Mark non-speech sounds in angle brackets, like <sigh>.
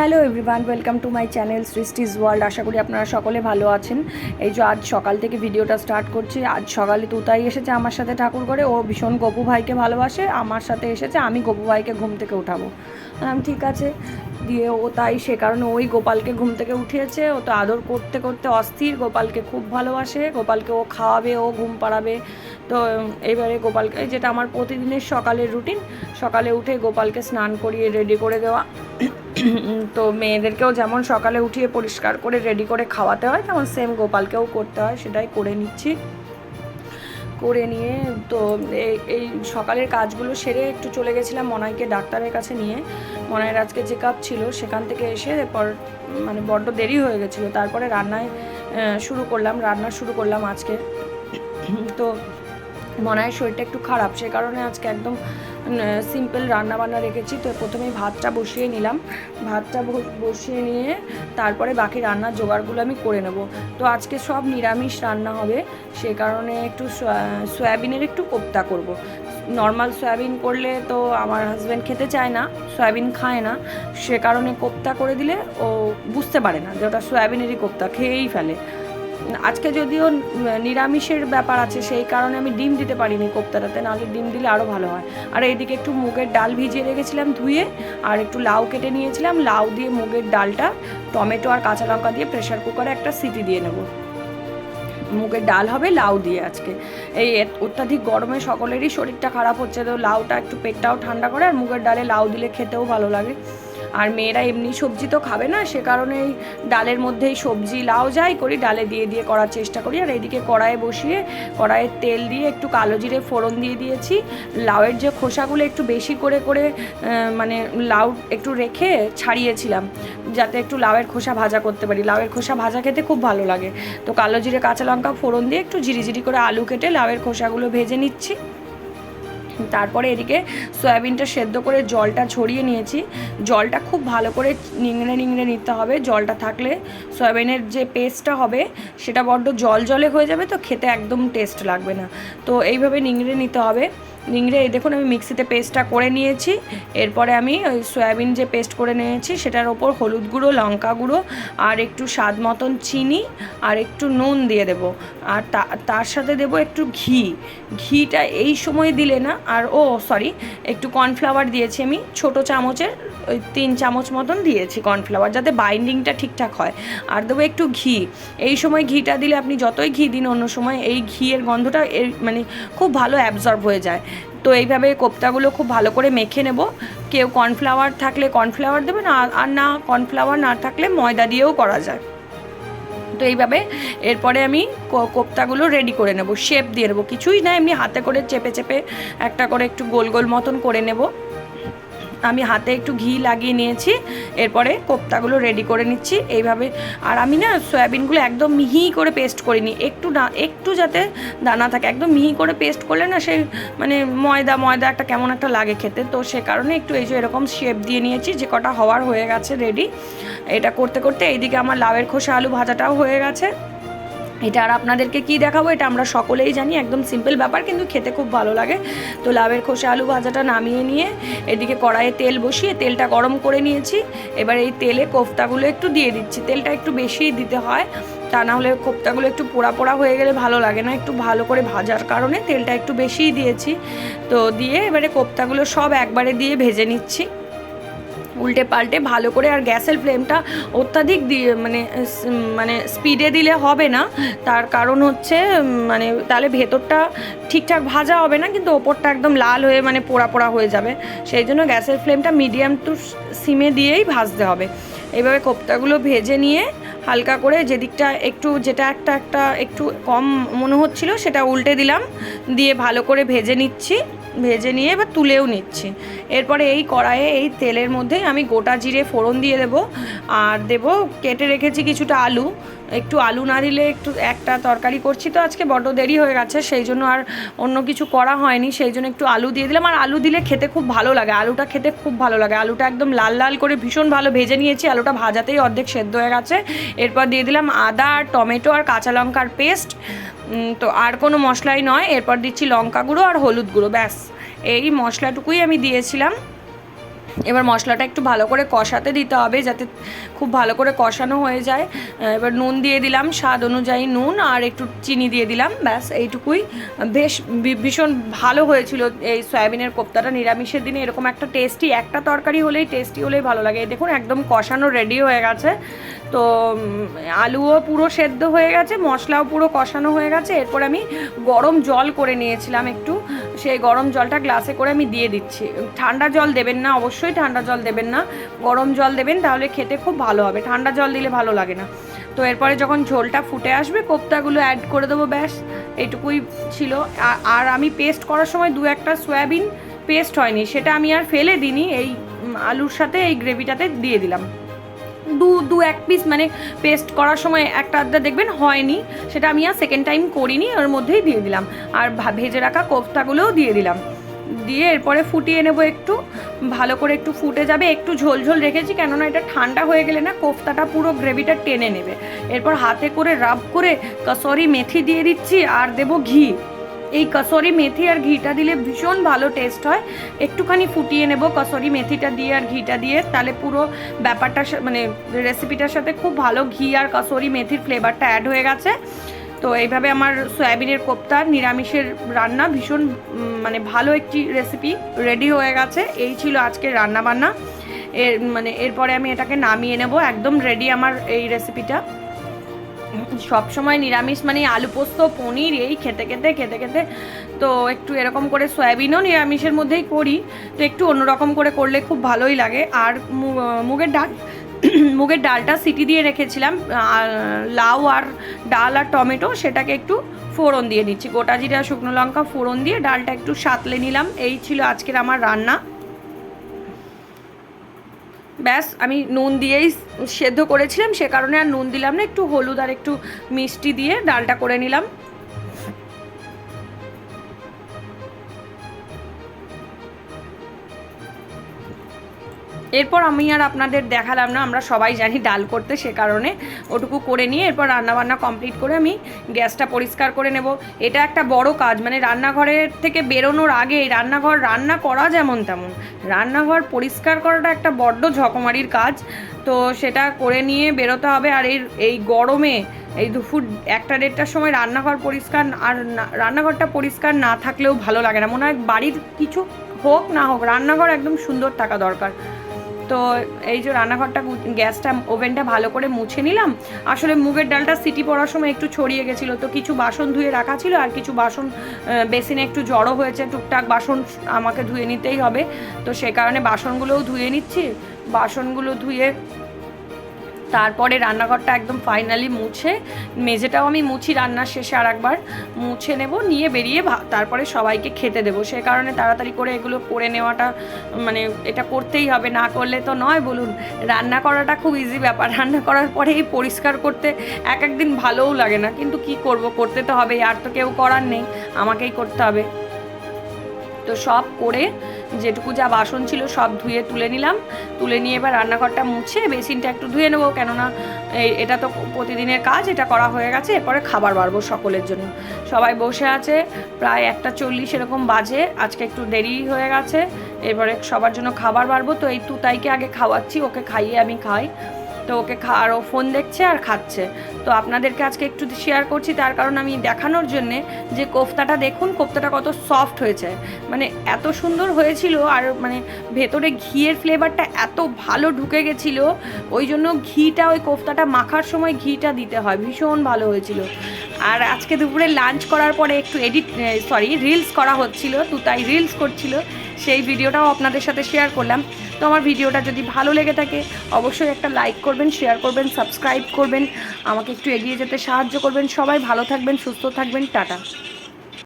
Hello everyone welcome to my channel Srishti's world আশা করি আপনারা সকলে ভালো আছেন। এই যে আজ সকাল থেকে ভিডিওটা স্টার্ট করছি। আজ সকালে তুতাই এসেছে আমার সাথে ঠাকুর করে ও ভীষণ গপু ভাইকে ভালোবাসে। আমার সাথে এসেছে, আমি গপু ভাইকে ঘুম থেকে উঠাবো। আমি ঠিক আছে। দিয়ে ও তাই সে কারণে ওই গোপালকে ঘুম থেকে উঠিয়েছে। ও তো আদর করতে করতে অস্থির। গোপালকে খুব ভালোবাসে। গোপালকে ও খাওয়াবে, ও ঘুম পাড়াবে। তো এবারে গোপালকে যেটা আমার প্রতিদিনের সকালের রুটিন সকালে উঠে গোপালকে স্নান করিয়ে রেডি করে দেওয়া। তো মেয়েদেরকেও যেমন সকালে উঠিয়ে পরিষ্কার করে রেডি করে খাওয়াতে হয়, তেমন সেম গোপালকেও করতে হয়, সেটাই করে নিচ্ছি। করে নিয়ে তো এই সকালের কাজগুলো সেরে একটু চলে গেছিলাম মনাইকে ডাক্তারের কাছে নিয়ে। মনাইয়ের আজকে চেক আপ ছিল, সেখান থেকে এসে এরপর মানে বড্ড দেরি হয়ে গেছিল, তারপরে রান্নায় শুরু করলাম, রান্না শুরু করলাম আজকে। তো মনাইয়ের শরীরটা একটু খারাপ, সে কারণে আজকে একদম সিম্পল রান্না বান্না রেখেছি। তো প্রথমেই ভাতটা বসিয়ে নিলাম। ভাতটা বসিয়ে নিয়ে তারপরে বাকি রান্নার জোগাড়গুলো আমি করে নেব। তো আজকে সব নিরামিষ রান্না হবে। সে কারণে একটু সয়া- সয়াবিনের একটু কোপ্তা করব। নর্মাল সয়াবিন করলে তো আমার হাজব্যান্ড খেতে চায় না, সয়াবিন খায় না। সে কারণে কোপ্তা করে দিলে ও বুঝতে পারে না যে ওটা সয়াবিনেরই কোপ্তা, খেয়েই ফেলে। আজকে যদিও নিরামিষের ব্যাপার আছে, সেই কারণে আমি ডিম দিতে পারিনি কোপ্তাটাতে নাহলে ডিম দিলে আরও ভালো হয়। আর এইদিকে একটু মুগের ডাল ভিজিয়ে রেখেছিলাম ধুয়ে, আর একটু লাউ কেটে নিয়েছিলাম। লাউ দিয়ে মুগের ডালটা, টমেটো আর কাঁচা লঙ্কা দিয়ে প্রেশার কুকারে একটা সিটি দিয়ে নেব। মুগের ডাল হবে লাউ দিয়ে আজকে। এই অত্যাধিক গরমে সকলেরই শরীরটা খারাপ হচ্ছে, তো লাউটা একটু পেটটাও ঠান্ডা করে, আর মুগের ডালে লাউ দিলে খেতেও ভালো লাগে। আর মেয়েরা এমনি সবজি তো খাবে না, সে কারণে ডালের মধ্যেই সবজি লাউ যাই করি, ডালে দিয়ে দিয়ে করার চেষ্টা করি। আর এইদিকে কড়াইয়ে বসিয়ে, কড়াইয়ে তেল দিয়ে একটু কালো জিরে ফোড়ন দিয়ে দিয়েছি। লাউয়ের যে খোসাগুলো একটু বেশি করে করে মানে লাউ একটু রেখে ছাড়িয়েছিলাম, যাতে একটু লাউয়ের খোসা ভাজা করতে পারি। লাউয়ের খোসা ভাজা খেতে খুব ভালো লাগে। তো কালো জিরে কাঁচা লঙ্কা ফোড়ন দিয়ে একটু জিরিজিরি করে আলু কেটে লাউয়ের খোসাগুলো ভেজে নিচ্ছি। তারপরে এদিকে সয়াবিনটা সেদ্ধ করে জলটা ছড়িয়ে নিয়েছি। জলটা খুব ভালো করে নিংড়ে নিংড়ে নিতে হবে। জলটা থাকলে সয়াবিনের যে পেস্টটা হবে, সেটা বড্ড জল জলে হয়ে যাবে তো খেতে একদম টেস্ট লাগবে না। তো এইভাবে নিংড়ে নিতে হবে। নিংড়ে এই দেখুন, আমি মিক্সিতে পেস্টটা করে নিয়েছি। এরপরে আমি ওই সয়াবিন যে পেস্ট করে নিয়েছি, সেটার ওপর হলুদ গুঁড়ো, লঙ্কা গুঁড়ো, আর একটু স্বাদ মতন চিনি, আর একটু নুন দিয়ে দেব। আর তার সাথে দেব একটু ঘি। ঘিটা এই সময় দিলে না, আর ও সরি একটু কর্নফ্লাওয়ার দিয়েছি আমি ছোট চামচের ওই তিন চামচ মতন দিয়েছি কর্নফ্লাওয়ার যাতে বাইন্ডিংটা ঠিকঠাক হয়। আর দেবো একটু ঘি। এই সময় ঘিটা দিলে আপনি যতই ঘি দিন, অন্য সময় এই ঘিয়ের গন্ধটা এর মানে খুব ভালো অ্যাবজর্ব হয়ে যায়। তো এইভাবে কোপ্তাগুলো খুব ভালো করে মেখে নেব। কেউ কর্নফ্লাওয়ার থাকলে কর্নফ্লাওয়ার দেবেন আর না কর্নফ্লাওয়ার না থাকলে ময়দা দিয়েও করা যায়। তো এইভাবে এরপরে আমি কোপ্তাগুলো রেডি করে নেব শেপ দিয়ে নেব। কিছুই না, এমনি হাতে করে চেপে চেপে একটা করে একটু গোল গোল মতন করে নেব। আমি হাতে একটু ঘি লাগিয়ে নিয়েছি, এরপরে কোপ্তাগুলো রেডি করে নিচ্ছি। এইভাবে, আর আমি না সয়াবিনগুলো একদম মিহি করে পেস্ট করিনি, একটু না, একটু যাতে দানা থাকে। একদম মিহি করে পেস্ট করলে না সেই মানে ময়দা ময়দা একটা কেমন একটা লাগে খেতে। তো সে কারণে একটু এই যে এরকম শেপ দিয়ে নিয়েছি, যে কটা হওয়ার হয়ে গেছে রেডি এটা করতে করতে এইদিকে আমার লাউয়ের খোসা, আলু ভাজাটাও হয়ে গেছে। এটা আর আপনাদেরকে কি দেখাবো, এটা আমরা সকলেই জানি, একদম সিম্পল ব্যাপার, কিন্তু খেতে খুব ভালো লাগে। তো লাভের খোসা, আলু ভাজাটা নামিয়ে নিয়ে এদিকে কড়াইয়ে তেল বসিয়ে তেলটা গরম করে নিয়েছি। এবার এই তেলে কোফতাগুলো একটু দিয়ে দিচ্ছি। তেলটা একটু বেশিই দিতে হয়, তা না হলে কোফতাগুলো একটু পোড়া পোড়া হয়ে গেলে ভালো লাগে না। একটু ভালো করে ভাজার কারণে তেলটা একটু বেশিই দিয়েছি। তো দিয়ে এবারে কোফতাগুলো সব একবারে দিয়ে ভেজে নিচ্ছি। উল্টে পাল্টে ভালো করে আর গ্যাসের ফ্লেমটা অত্যাধিক দিয়ে মানে মানে স্পিডে দিলে হবে না। তার কারণ হচ্ছে মানে তাহলে ভেতরটা ঠিকঠাক ভাজা হবে না, কিন্তু ওপরটা একদম লাল হয়ে মানে পোড়া পোড়া হয়ে যাবে। সেই জন্য গ্যাসের ফ্লেমটা মিডিয়াম টু সিমে দিয়েই ভাজতে হবে। এইভাবে কোপ্তাগুলো ভেজে নিয়ে হালকা করে যেদিকটা একটু, যেটা একটা একটা একটু কম মনে হচ্ছিল, সেটা উল্টে দিলাম। দিয়ে ভালো করে ভেজে নিচ্ছি। ভেজে নিয়ে এবার তুলেও নিচ্ছি। এরপরে এই কড়াইয়ে এই তেলের মধ্যেই আমি গোটা জিরে ফোড়ন দিয়ে দেব। আর দেব, কেটে রেখেছি কিছুটা আলু। একটু আলু না দিলে একটু একটা তরকারি করছি তো, আজকে বড্ড দেরি হয়ে গেছে, সেই জন্য আর অন্য কিছু করা হয়নি, সেই জন্য একটু আলু দিয়ে দিলাম। আর আলু দিলে খেতে খুব ভালো লাগে, আলুটা খেতে খুব ভালো লাগে। আলুটা একদম লাল লাল করে ভীষণ ভালো ভেজে নিয়েছি, আলুটা ভাজাতেই অর্ধেক সেদ্ধ হয়ে গেছে। এরপর দিয়ে দিলাম আদা আর টমেটো আর কাঁচা লঙ্কার পেস্ট। তো আর কোনো মশলাই নয়, এরপর দিচ্ছি লঙ্কা গুঁড়ো আর হলুদ গুঁড়ো, ব্যাস। এই মশলাটুকুই আমি দিয়েছিলাম। এবার মশলাটা একটু ভালো করে কষাতে দিতে হবে যাতে খুব ভালো করে কষানো হয়ে যায়। এবার নুন দিয়ে দিলাম, স্বাদ অনুযায়ী নুন আর একটু চিনি দিয়ে দিলাম, ব্যাস, এইটুকুই। বেশ ভীষণ ভালো হয়েছিল এই সয়াবিনের কোপ্তাটা, নিরামিষের দিনে এরকম একটা টেস্টি একটা তরকারি হলেই টেস্টি হলেই ভালো লাগে। দেখুন, একদম কষানো রেডি হয়ে গেছে। তো আলুও পুরো সেদ্ধ হয়ে গেছে, মশলাও পুরো কষানো হয়ে গেছে, এরপর আমি গরম জল করে নিয়েছিলাম একটু, সেই গরম জলটা গ্লাসে করে আমি দিয়ে দিচ্ছি। ঠান্ডা জল দেবেন না, অবশ্যই ঠান্ডা জল দেবেন না, গরম জল দেবেন, তাহলে খেতে খুব ভালো হবে, ঠান্ডা জল দিলে ভালো লাগে না। তো এরপরে যখন ঝোলটা ফুটে আসবে, কোপ্তাগুলো অ্যাড করে দেবো, ব্যাস, এটুকুই ছিল। আর আমি পেস্ট করার সময় দু একটা সয়াবিন পেস্ট হয়নি, সেটা আমি আর ফেলে দিইনি, এই আলুর সাথে এই গ্রেভিটাতে দিয়ে দিলাম। দু দু এক পিস মানে পেস্ট করার সময় একটা আধটা দেখবেন হয়নি, সেটা আমি আর সেকেন্ড টাইম করিনি ওর মধ্যেই দিয়ে দিলাম। আর ভেজে রাখা কোফতাগুলোও দিয়ে দিলাম। দিয়ে এরপরে ফুটিয়ে নেব একটু, ভালো করে একটু ফুটে যাবে, একটু ঝোল ঝোল রেখেছি, কেননা এটা ঠান্ডা হয়ে গেলে না কোফতাটা পুরো গ্রেভিটা টেনে নেবে। এরপর হাতে করে রাব করে কসরি মেথি দিয়ে দিচ্ছি, আর দেবো ঘি। এই কসরি মেথি আর ঘিটা দিলে ভীষণ ভালো টেস্ট হয়। একটুখানি ফুটিয়ে নেব কসরি মেথিটা দিয়ে আর ঘিটা দিয়ে। তাহলে পুরো ব্যাপারটা মানে রেসিপিটার সাথে খুব ভালো ঘি আর কসরি মেথির ফ্লেভারটা অ্যাড হয়ে গেছে। তো এইভাবে আমার সয়াবিনের কোপ্তা, নিরামিষের রান্না ভীষণ মানে ভালো একটি রেসিপি রেডি হয়ে গেছে। এই ছিল আজকের রান্না বান্না এর মানে এরপরে আমি এটাকে নামিয়ে নেব। একদম রেডি আমার এই রেসিপিটা সব সময় নিরামিষ মানে আলু পোস্ত, পনির, এই খেতে খেতে খেতে খেতে তো একটু এরকম করে সয়াবিনও নিরামিষের মধ্যেই করি। তো একটু অন্যরকম করে করলে খুব ভালোই লাগে। আর মুগের ডাল, <clears throat> মুগের ডালটা সিটি দিয়ে রেখেছিলাম। লাউ আর ডাল আর টমেটো সেটাকে একটু ফোড়ন দিয়ে নিচ্ছি। গোটা জিরা, শুকনো লঙ্কা ফোড়ন দিয়ে ডালটা একটু সাতলে নিলাম। এই ছিল আজকের আমার রান্না। ব্যাস, আমি নুন দিয়েই সেদ্ধ করেছিলাম, সে কারণে আর নুন দিলাম না, একটু হলুদ আর একটু মিষ্টি দিয়ে ডালটা করে নিলাম। এরপর আমি আর আপনাদের দেখালাম না, আমরা সবাই জানি ডাল করতে সে কারণে। ওটুকু করে নিয়ে এরপর রান্নাবান্না কমপ্লিট করে আমি গ্যাসটা পরিষ্কার করে নেব। এটা একটা বড় কাজ মানে রান্নাঘরের থেকে বেরোনোর আগে রান্নাঘর রান্না করা যেমন তেমন। রান্নাঘর পরিষ্কার করাটা একটা বড্ড ঝকমারির কাজ, তো সেটা করে নিয়ে বেরোতে হবে। আর এই এই গরমে, এই দুপুর একটা দেড়টার সময় রান্নাঘর পরিষ্কার আর রান্নাঘরটা পরিষ্কার না থাকলেও ভালো লাগে না। মনে হয় বাড়ির কিছু হোক না হোক, রান্নাঘর একদম সুন্দর থাকা দরকার। তো এই যে রান্নাঘরটা গ্যাসটা, ওভেনটা ভালো করে মুছে নিলাম। আসলে মুগের ডালটা সিটি পড়ার সময় একটু ছড়িয়ে গেছিল, তো কিছু বাসন ধুয়ে রাখা ছিল আর কিছু বাসন বেসিনে একটু জড়ো হয়েছে, টুকটাক বাসন আমাকে ধুয়ে নিতেই হবে। তো সে কারণে বাসনগুলোও ধুয়ে নিচ্ছি। বাসনগুলো ধুয়ে তারপরে রান্নাঘরটা একদম ফাইনালি মুছে, মেঝেটাও আমি মুছি রান্নার শেষে আর একবার মুছে নেব, নিয়ে বেরিয়ে তারপরে সবাইকে খেতে দেবো। সে কারণে তাড়াতাড়ি করে এগুলো করে নেওয়াটা মানে এটা করতেই হবে, না করলে তো নয় বলুন। রান্না করাটা খুব ইজি ব্যাপার। রান্না করার পরে এই পরিষ্কার করতে এক একদিন ভালোও লাগে না, কিন্তু কি করব? করতে তো হবে আর তো কেউ করার নেই, আমাকেই করতে হবে। তো সব করে যেটুকু যা বাসন ছিল সব ধুয়ে তুলে নিলাম। তুলে নিয়ে এবার রান্নাঘরটা মুছে বেসিনটা একটু ধুয়ে নেব। কেননা এটা তো প্রতিদিনের কাজ, এটা করা হয়ে গেছে। এরপরে খাবার বাড়বো সকলের জন্য। সবাই বসে আছে, প্রায় একটা চল্লিশ এরকম বাজে। আজকে একটু দেরি হয়ে গেছে। এরপরে সবার জন্য খাবার বাড়বো। তো এই তুতাইকে আগে খাওয়াচ্ছি, ওকে খাইয়ে আমি খাই। তো ওকে আর ও ফোন দেখছে আর খাচ্ছে। তো আপনাদেরকে আজকে একটু শেয়ার করছি, তার কারণ আমি দেখানোর জন্যে যে কোফতাটা দেখুন, কোফতাটা কত সফট হয়েছে। মানে এত সুন্দর হয়েছিল আর মানে ভেতরে ঘিয়ের ফ্লেভারটা এত ভালো ঢুকে গেছিল, ওই জন্য ঘিটা, ওই কোফতাটা মাখার সময় ঘিটা দিতে হয়। ভীষণ ভালো হয়েছিল। আর আজকে দুপুরে লাঞ্চ করার পরে একটু এডিট সরি রিলস করা হচ্ছিল, তো তাই রিলস করছিল। সেই ভিডিওটাও আপনাদের সাথে শেয়ার করলাম। তো আমার ভিডিওটা যদি ভালো লেগে থাকে, অবশ্যই একটা লাইক করবেন শেয়ার করবেন সাবস্ক্রাইব করবেন, আমাকে একটু এগিয়ে যেতে সাহায্য করবেন। সবাই ভালো থাকবেন, সুস্থ থাকবেন, টাটা।